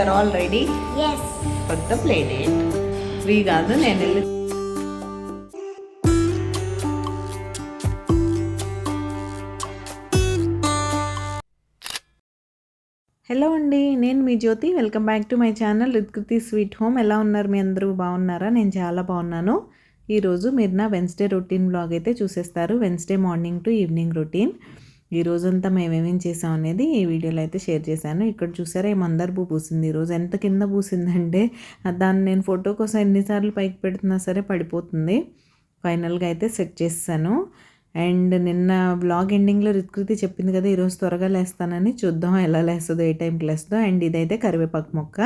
We're all ready Yes. For the play date we కాదు నేను వెళ్ళి హలో అండి నేను మీ Jyothi. Welcome back to my channel Ritkriti sweet home ఎలా ఉన్నారు మీ అందరూ? బాగున్నారా? నేను చాలా బాగున్నాను. ఈరోజు మీరు నా వెన్స్డే రొటీన్ బ్లాగ్ అయితే చూసేస్తారు. Wednesday morning to evening routine ఈ రోజంతా మేమేమేం చేసాం అనేది ఈ వీడియోలో అయితే షేర్ చేశాను. ఇక్కడ చూసారా ఈ మందార పువ్వు పూసింది. ఈరోజు ఎంత కింద పూసిందంటే దాన్ని నేను ఫోటో కోసం ఎన్నిసార్లు పైకి పెడుతున్నా సరే పడిపోతుంది. ఫైనల్గా అయితే సెట్ చేస్తాను. అండ్ నిన్న బ్లాగ్ ఎండింగ్లో రిత్కృతి చెప్పింది కదా ఈరోజు త్వరగా లేస్తానని చూద్దాం ఎలా లేస్తుందో ఏ టైంకి లేస్తుందో. అండ్ ఇదైతే కరివేపాకు మొక్క.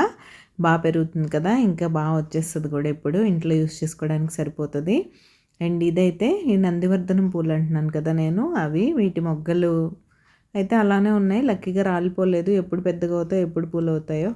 బాగా పెరుగుతుంది కదా ఇంకా బాగా వచ్చేస్తుంది కూడా ఇప్పుడు ఇంట్లో యూస్ చేసుకోవడానికి సరిపోతుంది. అండ్ ఇదైతే ఈ నందివర్ధనం పూలు అంటున్నాను కదా నేను. అవి వీటి మొగ్గలు అయితే అలానే ఉన్నాయి. లక్కీగా రాలిపోలేదు. ఎప్పుడు పెద్దగా అవుతాయో ఎప్పుడు పూలు అవుతాయో.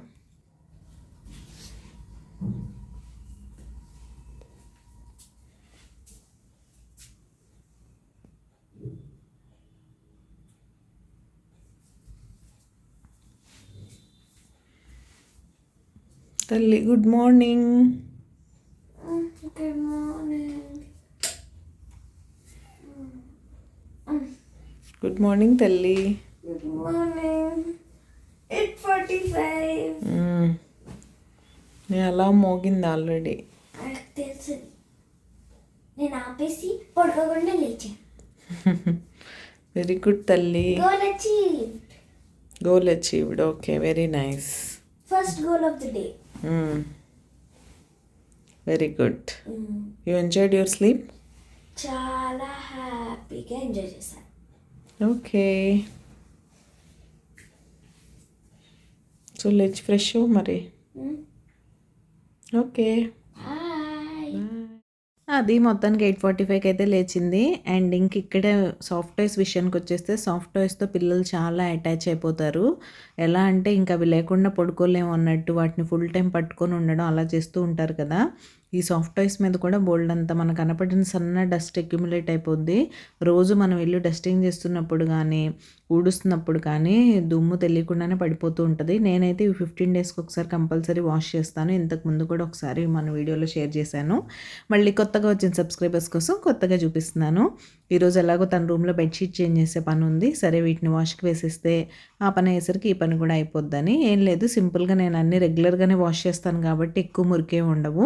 తల్లి good morning. Good morning. Good morning తల్లి. Good morning. 8.45. మ్మ్. నేను అలా మోగింది ఆల్రెడీ. నాకు తెలుసు. నేను ఆపేసి పడుకోకుండా లేచాను. వెరీ గుడ్ తల్లి. Goal achieve goal achieved okay very nice first goal of the day very good you enjoyed your sleep చాలా హ్యాపీగా ఎంజాయ్ చేశాను. ఓకే సో లేచి ఫ్రెష్ మరి ఓకే అది మొత్తానికి ఎయిట్ ఫార్టీ ఫైవ్కి అయితే లేచింది. అండ్ ఇంక ఇక్కడే సాఫ్ట్ టాయ్స్ విషయానికి వచ్చేస్తే సాఫ్ట్ టాయ్స్తో పిల్లలు చాలా అటాచ్ అయిపోతారు. ఎలా అంటే ఇంకా అవి లేకుండా పడుకోలేము అన్నట్టు వాటిని ఫుల్ టైం పట్టుకొని ఉండడం అలా చేస్తూ ఉంటారు కదా. ఈ సాఫ్ట్ టాయ్స్ మీద కూడా బోల్డ్ అంతా మనకు కనపడిన సన్న డస్ట్ అక్యుములేట్ అయిపోద్ది. రోజు మనం ఇల్లు డస్టింగ్ చేస్తున్నప్పుడు కానీ ఊడుస్తున్నప్పుడు కానీ దుమ్ము తెలియకుండానే పడిపోతూ ఉంటుంది. నేనైతే ఈ ఫిఫ్టీన్ డేస్కి ఒకసారి కంపల్సరీ వాష్ చేస్తాను. ఇంతకు ముందు కూడా ఒకసారి మన వీడియోలో షేర్ చేశాను. మళ్ళీ కొత్తగా వచ్చిన సబ్స్క్రైబర్స్ కోసం కొత్తగా చూపిస్తున్నాను. ఈరోజు ఎలాగో తన రూమ్లో బెడ్షీట్ చేంజ్ చేసే పని ఉంది. సరే వీటిని వాష్కి వేసేస్తే ఆ పని అయ్యేసరికి ఈ పని కూడా అయిపోద్దని. ఏం లేదు సింపుల్గా నేను అన్ని రెగ్యులర్గానే వాష్ చేస్తాను కాబట్టి ఎక్కువ మురికే ఉండవు.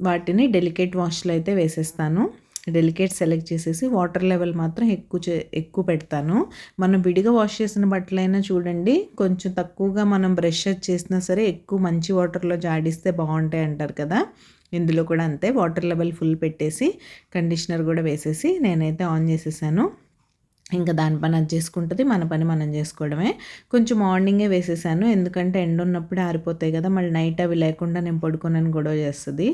వాటిని డెలికేట్ వాష్లో అయితే వేసేస్తాను. డెలికేట్ సెలెక్ట్ చేసేసి వాటర్ లెవెల్ మాత్రం ఎక్కువ చే ఎక్కువ పెడతాను. మనం విడిగా వాష్ చేసిన బట్టలైనా చూడండి కొంచెం తక్కువగా మనం బ్రష్ చేసినా సరే ఎక్కువ మంచి వాటర్లో జాడిస్తే బాగుంటాయి అంటారు కదా. ఇందులో కూడా అంతే వాటర్ లెవెల్ ఫుల్ పెట్టేసి కండిషనర్ కూడా వేసేసి నేనైతే ఆన్ చేసేసాను. ఇంకా దాని పని అది చేసుకుంటుంది మన పని మనం చేసుకోవడమే. కొంచెం మార్నింగే వేసేసాను ఎందుకంటే ఎండ ఉన్నప్పుడే ఆరిపోతాయి కదా మళ్ళీ నైట్ అవి లేకుండా నేను పడుకోనని గొడవ చేస్తుంది.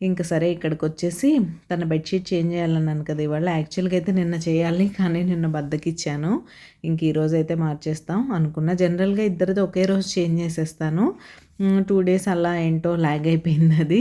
ఇంకా సరే ఇక్కడికి వచ్చేసి తన బెడ్షీట్ చేంజ్ చేయాలన్నాను కదా ఇవాళ. యాక్చువల్గా అయితే నిన్న చేయాలి కానీ నిన్న బద్దకిచ్చాను. ఇంక ఈరోజు అయితే మార్చేస్తాం అనుకున్న. జనరల్గా ఇద్దరిది ఒకే రోజు చేంజ్ చేసేస్తాను. టూ డేస్ అలా ఏంటో లాగ్ అయిపోయింది అది.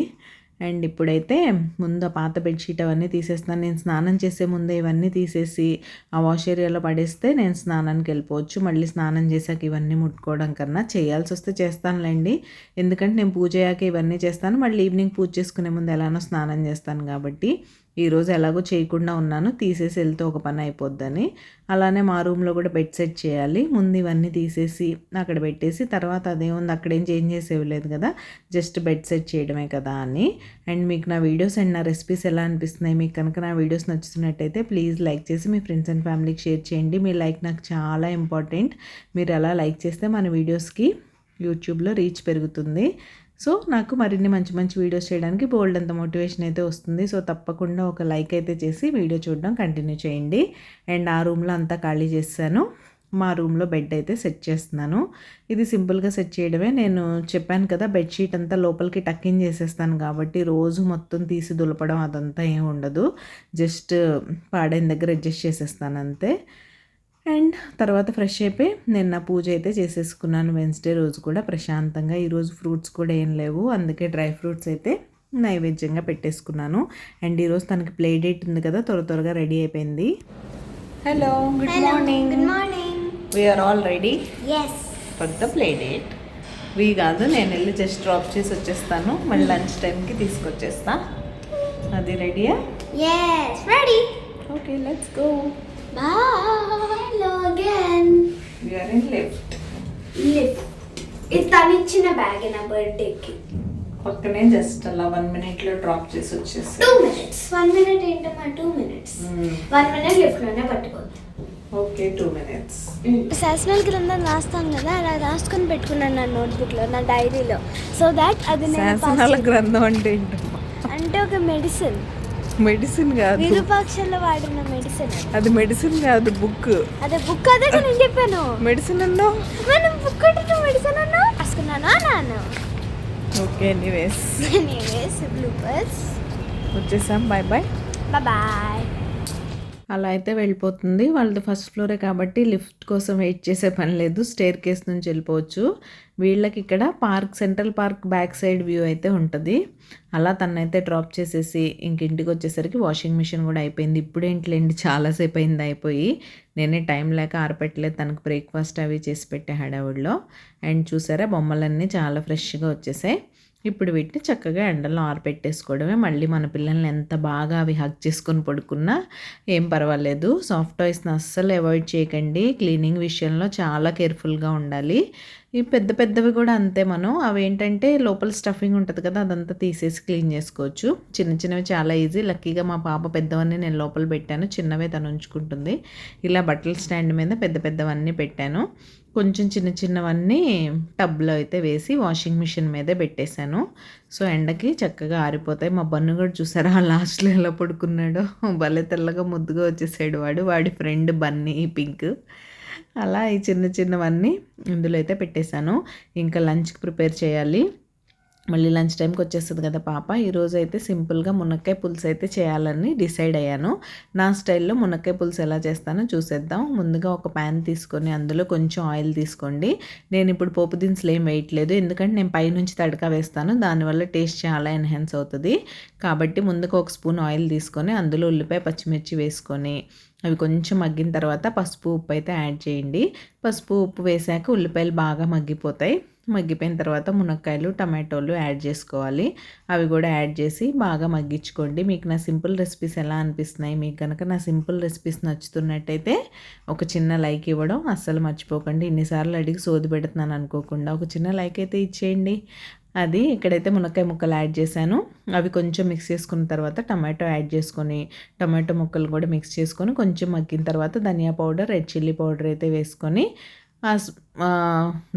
అండ్ ఇప్పుడైతే ముందు పాత బెడ్షీట్ అవన్నీ తీసేస్తాను నేను స్నానం చేసే ముందే ఇవన్నీ తీసేసి ఆ వాష్ ఏరియాలో పడేస్తే నేను స్నానానికి వెళ్ళిపోవచ్చు. మళ్ళీ స్నానం చేశాక ఇవన్నీ ముట్టుకోవడం కన్నా చేయాల్సి వస్తే చేస్తానులేండి. ఎందుకంటే నేను పూజ అయ్యాక ఇవన్నీ చేస్తాను. మళ్ళీ ఈవినింగ్ పూజ చేసుకునే ముందు ఎలానో స్నానం చేస్తాను కాబట్టి. ఈరోజు ఎలాగో చేయకుండా ఉన్నాను తీసేసి వెళ్తే ఒక పని అయిపోద్దని. అలానే మా రూమ్లో కూడా బెడ్ సెట్ చేయాలి. ముందు ఇవన్నీ తీసేసి అక్కడ పెట్టేసి తర్వాత అదేముంది అక్కడేం చేంజ్ చేసేవలేదు కదా జస్ట్ బెడ్ సెట్ చేయడమే కదా అని. అండ్ మీకు నా వీడియోస్ అండ్ నా రెసిపీస్ ఎలా అనిపిస్తున్నాయి మీకు కనుక నా వీడియోస్ నచ్చుతున్నట్టయితే ప్లీజ్ లైక్ చేసి మీ ఫ్రెండ్స్ అండ్ ఫ్యామిలీకి షేర్ చేయండి. మీ లైక్ నాకు చాలా ఇంపార్టెంట్. మీరు అలా లైక్ చేస్తే మన వీడియోస్కి యూట్యూబ్లో రీచ్ పెరుగుతుంది. సో నాకు మరిన్ని మంచి మంచి వీడియోస్ చేయడానికి బోల్డ్ అంత మోటివేషన్ అయితే వస్తుంది. సో తప్పకుండా ఒక లైక్ అయితే చేసి వీడియో చూడడం కంటిన్యూ చేయండి. అండ్ ఆ రూమ్లో అంతా ఖాళీ చేశాను. మా రూమ్లో బెడ్ అయితే సెట్ చేస్తున్నాను. ఇది సింపుల్గా సెట్ చేయడమే. నేను చెప్పాను కదా బెడ్షీట్ అంతా లోపలికి టక్కిన్ చేసేస్తాను కాబట్టి రోజు మొత్తం తీసి దులపడం అదంతా ఏం ఉండదు. జస్ట్ పాడైన దగ్గర అడ్జస్ట్ చేసేస్తాను అంతే. అండ్ తర్వాత ఫ్రెష్ అయిపోయి నేను నా పూజ అయితే చేసేసుకున్నాను. వెన్స్డే రోజు కూడా ప్రశాంతంగా. ఈరోజు ఫ్రూట్స్ కూడా ఏం లేవు. అందుకే డ్రై ఫ్రూట్స్ అయితే నైవేద్యంగా పెట్టేసుకున్నాను. అండ్ ఈరోజు తనకి ప్లే డేట్ ఉంది కదా త్వర త్వరగా రెడీ అయిపోయింది. Hello good morning Good morning. We're all ready Yes. For the play date we కాదు నేను వెళ్ళి జస్ట్ డ్రాప్ చేసి వచ్చేస్తాను. మళ్ళీ లంచ్ టైంకి తీసుకొచ్చేస్తా. అది రెడీయా Yes, ready. Okay let's go Bye. Again. We're in left Lift. ఇది తను ఇచ్చిన బ్యాగ్ నా బర్త్డేకి పక్కనే జస్ట్ అలా వన్ మినిట్లో డ్రాప్ చేసి వచ్చేసి టూ మినిట్స్ వన్ మినిట్ ఏంటమ్మా? టూ మినిట్స్ వన్ మినిట్ లిఫ్ట్లోనే పట్టుకోవచ్చు ఓకే టూ మినిట్స్ శాసనాల గ్రంథం రాస్తాం కదా అలా రాసుకొని పెట్టుకున్నాను నా నోట్బుక్లో నా డైరీలో సో దాట్ అది శాసనాల గ్రంథం అంటే అంటే ఒక మెడిసిన్ మెడిసిన్ కాదు. విరూపాక్షల్లో వాడిన మెడిసిన్ అది. మెడిసిన్ కాదు బుక్. అదే బుక్ అదే నేను చెప్పాను. మెడిసిన్ అన్నావు మనం బుక్ అంటే మెడిసిన్ అన్నా? రాసుకున్నానా నాన్న? ఓకే ఎనీవేస్ ఎనీవేస్ బ్లూపర్స్ వచ్చేసాం బాయ్ బాయ్ బాయ్ అలా అయితే వెళ్ళిపోతుంది. వాళ్ళది ఫస్ట్ ఫ్లోరే కాబట్టి లిఫ్ట్ కోసం వెయిట్ చేసే పని లేదు. స్టేర్ కేస్ నుంచి వెళ్ళిపోవచ్చు. వీళ్ళకి ఇక్కడ park central park back side view అయితే ఉంటుంది. అలా తనైతే డ్రాప్ చేసేసి ఇంక ఇంటికి వచ్చేసరికి వాషింగ్ మిషన్ కూడా అయిపోయింది. ఇప్పుడేంటిలేండి చాలాసేపు అయింది అయిపోయి. నేనే టైం లేక ఆరపెట్టలేదు. తనకు బ్రేక్ఫాస్ట్ అవి చేసి పెట్టే హడావుడిలో. అండ్ చూసారా? బొమ్మలన్నీ చాలా ఫ్రెష్గా వచ్చేసాయి. ఇప్పుడు వీటిని చక్కగా ఎండలో ఆరబెట్టేసుకోవడమే మళ్ళీ మన పిల్లల్ని ఎంత బాగా అవి హగ్ చేసుకొని పడుకున్నా ఏం పర్వాలేదు. సాఫ్ట్ టాయ్స్ని అస్సలు అవాయిడ్ చేయకండి. క్లీనింగ్ విషయంలో చాలా కేర్ఫుల్గా ఉండాలి. ఈ పెద్ద పెద్దవి కూడా అంతే మనం. అవి ఏంటంటే లోపల స్టఫింగ్ ఉంటుంది కదా అదంతా తీసేసి క్లీన్ చేసుకోవచ్చు. చిన్న చిన్నవి చాలా ఈజీ. లక్కీగా మా పాప పెద్దవన్నీ నేను లోపల పెట్టాను. చిన్నవే తను ఉంచుకుంటుంది. ఇలా బట్టల స్టాండ్ మీద పెద్ద పెద్దవన్నీ పెట్టాను. కొంచెం చిన్న చిన్నవన్నీ టబ్లో అయితే వేసి వాషింగ్ మిషన్ మీదే పెట్టేశాను. సో ఎండకి చక్కగా ఆరిపోతాయి. మా బన్ను కూడా చూసారా? లాస్ట్లో ఎలా పడుకున్నాడో. భలే తెల్లగా ముద్దుగా వచ్చేసాడు వాడు. వాడి ఫ్రెండ్ బన్నీ పింక్. అలా ఈ చిన్న చిన్నవన్నీ ఇందులో అయితే పెట్టేశాను. ఇంకా లంచ్కి ప్రిపేర్ చేయాలి. మళ్ళీ లంచ్ టైంకి వచ్చేస్తుంది కదా పాప. ఈరోజు అయితే సింపుల్గా మునక్కాయ పులుసు అయితే చేయాలని డిసైడ్ అయ్యాను. నా స్టైల్లో మునక్కాయ పులుసు ఎలా చేస్తానో చూసేద్దాం. ముందుగా ఒక ప్యాన్ తీసుకొని అందులో కొంచెం ఆయిల్ తీసుకోండి. నేను ఇప్పుడు పోపు దినుసులు ఏం వేయట్లేదు. ఎందుకంటే నేను పైనుంచి తడక వేస్తాను. దానివల్ల టేస్ట్ చాలా ఎన్హాన్స్ అవుతుంది. కాబట్టి ముందుగా ఒక స్పూన్ ఆయిల్ తీసుకొని అందులో ఉల్లిపాయ పచ్చిమిర్చి వేసుకొని అవి కొంచెం మగ్గిన తర్వాత పసుపు ఉప్పు అయితే యాడ్ చేయండి. పసుపు ఉప్పు వేసాక ఉల్లిపాయలు బాగా మగ్గిపోతాయి. మగ్గిపోయిన తర్వాత మునక్కాయలు టమాటోలు యాడ్ చేసుకోవాలి. అవి కూడా యాడ్ చేసి బాగా మగ్గించుకోండి. మీకు నా సింపుల్ రెసిపీస్ ఎలా అనిపిస్తున్నాయి? మీకు కనుక నా సింపుల్ రెసిపీస్ నచ్చుతున్నట్టయితే ఒక చిన్న లైక్ ఇవ్వడం అస్సలు మర్చిపోకండి. ఇన్నిసార్లు అడిగి సోది పెడుతున్నాను అనుకోకుండా ఒక చిన్న లైక్ అయితే ఇచ్చేయండి. అది ఇక్కడైతే మునక్కాయ ముక్కలు యాడ్ చేశాను. అవి కొంచెం మిక్స్ చేసుకున్న తర్వాత టమాటో యాడ్ చేసుకొని టమాటో ముక్కలు కూడా మిక్స్ చేసుకొని కొంచెం మగ్గిన తర్వాత ధనియా పౌడర్ రెడ్ చిల్లీ పౌడర్ అయితే వేసుకొని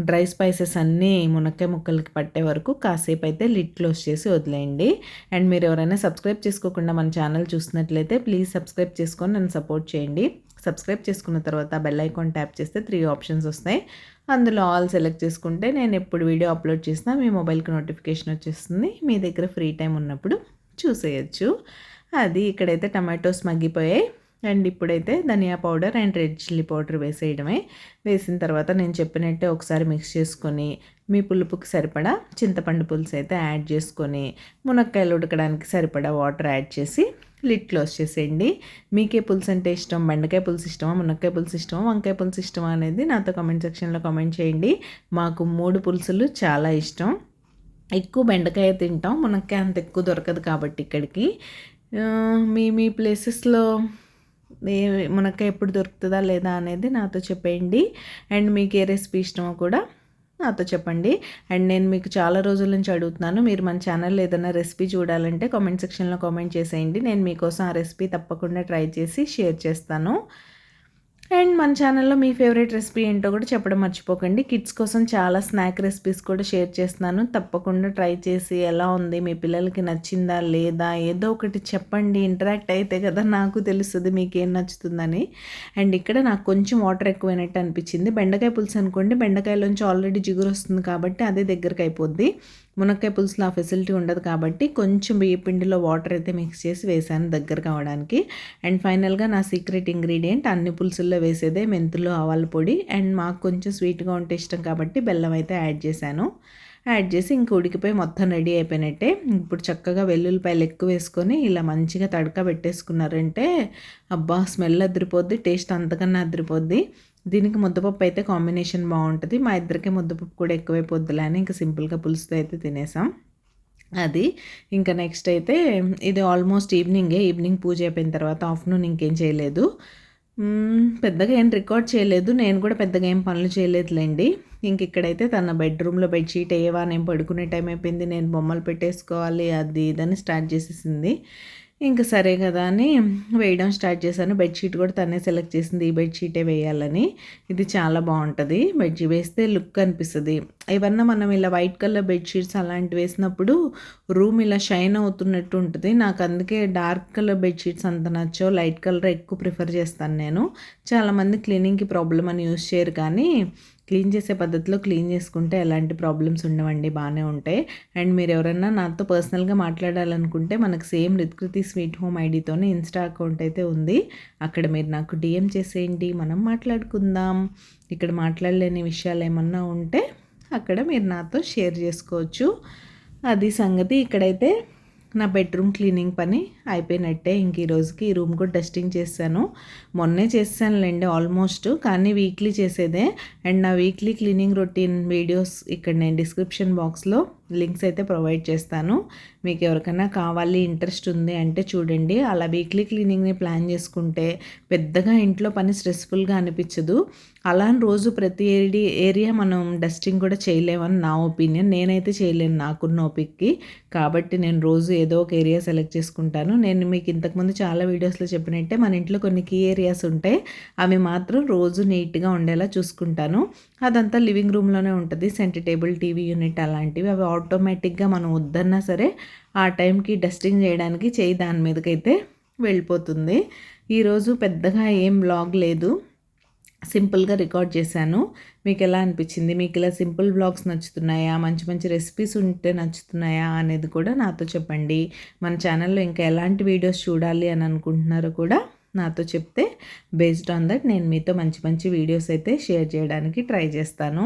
డ్రై స్పైసెస్ అన్నీ మునక్కాయ ముక్కలకి పట్టే వరకు కాసేపు అయితే లిడ్ క్లోజ్ చేసి వదిలేయండి. అండ్ మీరు ఎవరైనా సబ్స్క్రైబ్ చేసుకోకుండా మన ఛానల్ చూసినట్లయితే ప్లీజ్ సబ్స్క్రైబ్ చేసుకొని నన్ను సపోర్ట్ చేయండి. సబ్స్క్రైబ్ చేసుకున్న తర్వాత బెల్ ఐకాన్ ట్యాప్ చేస్తే త్రీ ఆప్షన్స్ వస్తాయి. అందులో ఆల్ సెలెక్ట్ చేసుకుంటే నేను ఎప్పుడు వీడియో అప్లోడ్ చేసినా మీ మొబైల్కి నోటిఫికేషన్ వచ్చేస్తుంది. మీ దగ్గర ఫ్రీ టైం ఉన్నప్పుడు చూసేయచ్చు. అది ఇక్కడైతే టమాటోస్ మగ్గిపోయాయి. అండ్ ఇప్పుడైతే ధనియా powder and red chilli powder వేసేయడమే. వేసిన తర్వాత నేను చెప్పినట్టే ఒకసారి మిక్స్ చేసుకొని మీ పులుపుకి సరిపడా చింతపండు పులుసు అయితే యాడ్ చేసుకొని మునక్కాయలు ఉడకడానికి సరిపడా వాటర్ యాడ్ చేసి లిడ్ క్లోజ్ చేసేయండి. మీకే పులుసు అంటే ఇష్టం బెండకాయ పులుసు ఇష్టమా మునక్కాయ పులుసు ఇష్టమా వంకాయ పులుసు ఇష్టమా అనేది నాతో కామెంట్ సెక్షన్లో కామెంట్ చేయండి. మాకు మూడు పులుసులు చాలా ఇష్టం. ఎక్కువ బెండకాయ తింటాం మునక్కాయ అంత ఎక్కువ దొరకదు కాబట్టి ఇక్కడికి. మీ మీ ప్లేసెస్లో ఏ మునక్కాయ ఎప్పుడు దొరుకుతుందా లేదా అనేది నాతో చెప్పేయండి. అండ్ మీకు ఏ రెసిపీ ఇష్టమో కూడా నాతో చెప్పండి. అండ్ నేను మీకు చాలా రోజుల నుంచి అడుగుతున్నాను. మీరు మన ఛానల్ ఏదైనా రెసిపీ చూడాలంటే కామెంట్ సెక్షన్లో కామెంట్ చేసేయండి. నేను మీకోసం ఆ రెసిపీ తప్పకుండా ట్రై చేసి షేర్ చేస్తాను. అండ్ మన ఛానల్లో మీ ఫేవరెట్ రెసిపీ ఏంటో కూడా చెప్పడం మర్చిపోకండి. కిడ్స్ కోసం చాలా స్నాక్ రెసిపీస్ కూడా షేర్ చేస్తున్నాను. తప్పకుండా ట్రై చేసి ఎలా ఉంది మీ పిల్లలకి నచ్చిందా లేదా ఏదో ఒకటి చెప్పండి. ఇంటరాక్ట్ అయితే కదా నాకు తెలుస్తుంది మీకేం నచ్చుతుందని. అండ్ ఇక్కడ నాకు కొంచెం వాటర్ ఎక్కువైనట్టు అనిపించింది. బెండకాయ పులుసు అనుకోండి బెండకాయలోంచి ఆల్రెడీ జిగురు వస్తుంది కాబట్టి అదే దగ్గరికి అయిపోద్ది. మునక్కాయ పులుసులో ఆ ఫెసిలిటీ ఉండదు కాబట్టి కొంచెం బియ్య పిండిలో వాటర్ అయితే మిక్స్ చేసి వేసాను దగ్గర కావడానికి. అండ్ ఫైనల్గా నా సీక్రెట్ ఇంగ్రీడియంట్ అన్ని పులుసుల్లో వేసేదే మెంతులు ఆవాల పొడి అండ్ మాకు కొంచెం స్వీట్గా ఉంటే ఇష్టం కాబట్టి బెల్లం అయితే యాడ్ చేశాను. యాడ్ చేసి ఇంక ఉడికిపోయి మొత్తం రెడీ అయిపోయినట్టే. ఇప్పుడు చక్కగా వెల్లుల్లిపాయలు ఎక్కువ వేసుకొని ఇలా మంచిగా తడక పెట్టేసుకున్నారంటే అబ్బా స్మెల్ అదిరిపోద్ది టేస్ట్ అంతకన్నా అదిరిపోద్ది. దీనికి ముద్దపప్పు అయితే కాంబినేషన్ బాగుంటుంది. మా ఇద్దరికి ముద్దపప్పు కూడా ఎక్కువైపోద్దులే అని ఇంకా సింపుల్గా పులుసుతో అయితే తినేసాం. అది ఇంకా నెక్స్ట్ అయితే ఇది ఆల్మోస్ట్ ఈవినింగే. ఈవినింగ్ పూజ అయిపోయిన తర్వాత ఆఫ్టర్నూన్ ఇంకేం చేయలేదు. పెద్దగా ఏం రికార్డ్ చేయలేదు. నేను కూడా పెద్దగా ఏం పనులు చేయలేదులేండి. ఇంక ఇక్కడైతే తన బెడ్రూమ్లో బెడ్షీట్ అయ్యేవా నేను పడుకునే టైం అయిపోయింది నేను బొమ్మలు పెట్టేసుకోవాలి అది ఇదని స్టార్ట్ చేసేసింది. ఇంకా సరే కదా అని వేయడం స్టార్ట్ చేశాను. బెడ్షీట్ కూడా తనే సెలెక్ట్ చేసింది ఈ బెడ్షీటే వేయాలని. ఇది చాలా బాగుంటుంది. బెడ్షీట్ వేస్తే లుక్ అనిపిస్తుంది. ఏమన్నా మనం ఇలా వైట్ కలర్ బెడ్షీట్స్ అలాంటివి వేసినప్పుడు రూమ్ ఇలా షైన్ అవుతున్నట్టు ఉంటుంది. నాకు అందుకే డార్క్ కలర్ బెడ్షీట్స్ అంత నచ్చో లైట్ కలర్ ఎక్కువ ప్రిఫర్ చేస్తాను నేను. చాలామంది క్లీనింగ్కి ప్రాబ్లం అని యూస్ చేయరు కానీ క్లీన్ చేసే పద్ధతిలో క్లీన్ చేసుకుంటే ఎలాంటి ప్రాబ్లమ్స్ ఉండవండి బాగానే ఉంటాయి. అండ్ మీరు ఎవరైనా నాతో పర్సనల్గా మాట్లాడాలనుకుంటే మనకు సేమ్ రిత్కృతి స్వీట్ హోమ్ ఐడితోనే ఇన్స్టా అకౌంట్ అయితే ఉంది. అక్కడ మీరు నాకు డిఎం చేసేయండి మనం మాట్లాడుకుందాం. ఇక్కడ మాట్లాడలేని విషయాలు ఏమన్నా ఉంటే అక్కడ మీరు నాతో షేర్ చేసుకోవచ్చు. అది సంగతి. ఇక్కడైతే నా బెడ్రూమ్ క్లీనింగ్ పని అయిపోయినట్టే ఇంక ఈరోజుకి ఈ రూమ్ కూడా డస్టింగ్ చేశాను. మొన్నే చేశానులేండి ఆల్మోస్ట్ కానీ వీక్లీ చేసేదే. అండ్ నా వీక్లీ క్లీనింగ్ రొటీన్ వీడియోస్ ఇక్కడ నేను డిస్క్రిప్షన్ బాక్స్లో లింక్స్ అయితే ప్రొవైడ్ చేస్తాను. మీకు ఎవరికైనా కావాలి ఇంట్రెస్ట్ ఉంది అంటే చూడండి. అలా వీక్లీ క్లీనింగ్ని ప్లాన్ చేసుకుంటే పెద్దగా ఇంట్లో పని స్ట్రెస్ఫుల్గా అనిపించదు. అలా అని రోజు ప్రతి ఏరి ఏరియా మనం డస్టింగ్ కూడా చేయలేమని నా ఒపీనియన్. నేనైతే చేయలేను నాకున్న ఓపిక్కి కాబట్టి నేను రోజు ఏదో ఒక ఏరియా సెలెక్ట్ చేసుకుంటాను. నేను మీకు ఇంతకుముందు చాలా వీడియోస్లో చెప్పినట్టే మన ఇంట్లో కొన్ని కీ ఏరియాస్ ఉంటాయి అవి మాత్రం రోజు నీట్గా ఉండేలా చూసుకుంటాను. అదంతా లివింగ్ రూమ్లోనే ఉంటుంది. సెంటర్ టేబుల్ టీవీ యూనిట్ అలాంటివి అవి ఆటోమేటిక్గా మనం వద్దన్నా సరే ఆ టైంకి డస్టింగ్ చేయడానికి చేయి దాని మీదకైతే వెళ్ళిపోతుంది. ఈరోజు పెద్దగా ఏం బ్లాగ్ లేదు. సింపుల్గా రికార్డ్ చేశాను. మీకు ఎలా అనిపించింది? మీకు ఇలా సింపుల్ బ్లాగ్స్ నచ్చుతున్నాయా? మంచి మంచి రెసిపీస్ ఉంటే నచ్చుతున్నాయా? అనేది కూడా నాతో చెప్పండి. మన ఛానల్లో ఇంకా ఎలాంటి వీడియోస్ చూడాలి అని అనుకుంటున్నారో కూడా నాతో చెప్తే బేస్డ్ ఆన్ దట్ నేను మీతో మంచి మంచి వీడియోస్ అయితే షేర్ చేయడానికి ట్రై చేస్తాను.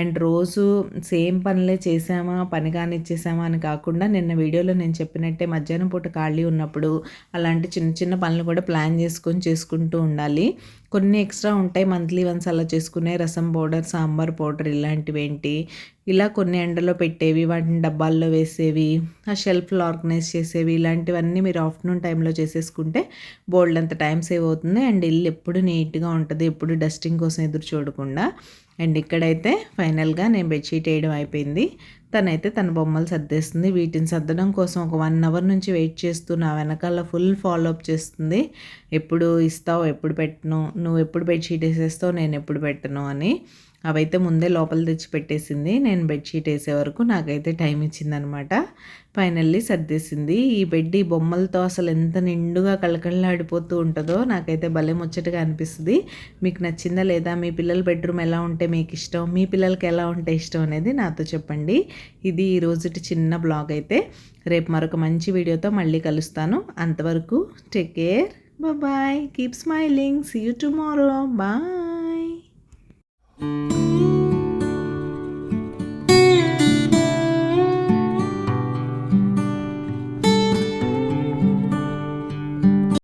అండ్ రోజు సేమ్ పనులే చేసామా పని కానిచ్చేసామా అని కాకుండా నిన్న వీడియోలో నేను చెప్పినట్టే మధ్యాహ్నం పూట ఖాళీ ఉన్నప్పుడు అలాంటి చిన్న చిన్న పనులు కూడా ప్లాన్ చేసుకొని చేసుకుంటూ ఉండాలి. కొన్ని ఎక్స్ట్రా ఉంటాయి. మంత్లీ వన్స్ అలా చేసుకునే రసం పౌడర్ సాంబార్ పౌడర్ ఇలాంటివి ఏంటి ఇలా కొన్ని ఎండలో పెట్టేవి వాటిని డబ్బాల్లో వేసేవి ఆ షెల్ఫ్లో ఆర్గనైజ్ చేసేవి ఇలాంటివన్నీ మీరు ఆఫ్టర్నూన్ టైంలో చేసేసుకుంటే బోల్డ్ అంత టైం సేవ్ అవుతుంది. అండ్ ఇల్లు ఎప్పుడు నీట్గా ఉంటుంది ఎప్పుడు డస్టింగ్ కోసం ఎదురు చూడకుండా. అండ్ ఇక్కడైతే ఫైనల్గా నేను బెడ్షీట్ వేయడం అయిపోయింది. తనైతే తన బొమ్మలు సర్దేస్తుంది. వీటిని సర్దడం కోసం ఒక వన్ అవర్ నుంచి వెయిట్ చేస్తూ నా వెనకాల ఫుల్ ఫాలో అప్ చేస్తుంది. ఎప్పుడు ఇస్తావు? ఎప్పుడు పెట్టను? నువ్వు ఎప్పుడు బెడ్షీట్ వేసేస్తావు? నేను ఎప్పుడు పెట్టను? అని అవైతే ముందే లోపల తెచ్చి పెట్టేసింది నేను బెడ్షీట్ వేసే వరకు నాకైతే టైం ఇచ్చిందనమాట. ఫైనల్లీ సర్దేసింది. ఈ బెడ్ ఈ బొమ్మలతో అసలు ఎంత నిండుగా కళకళలాడిపోతూ ఉంటుందో నాకైతే భలే ముచ్చటగా అనిపిస్తుంది. మీకు నచ్చిందా లేదా? మీ పిల్లల బెడ్రూమ్ ఎలా ఉంటే మీకు ఇష్టం? మీ పిల్లలకి ఎలా ఉంటే ఇష్టం అనేది నాతో చెప్పండి. ఇది ఈరోజుటి చిన్న బ్లాగ్ అయితే. రేపు మరొక మంచి వీడియోతో మళ్ళీ కలుస్తాను. అంతవరకు take care bye keep smiling see you tomorrow bye Música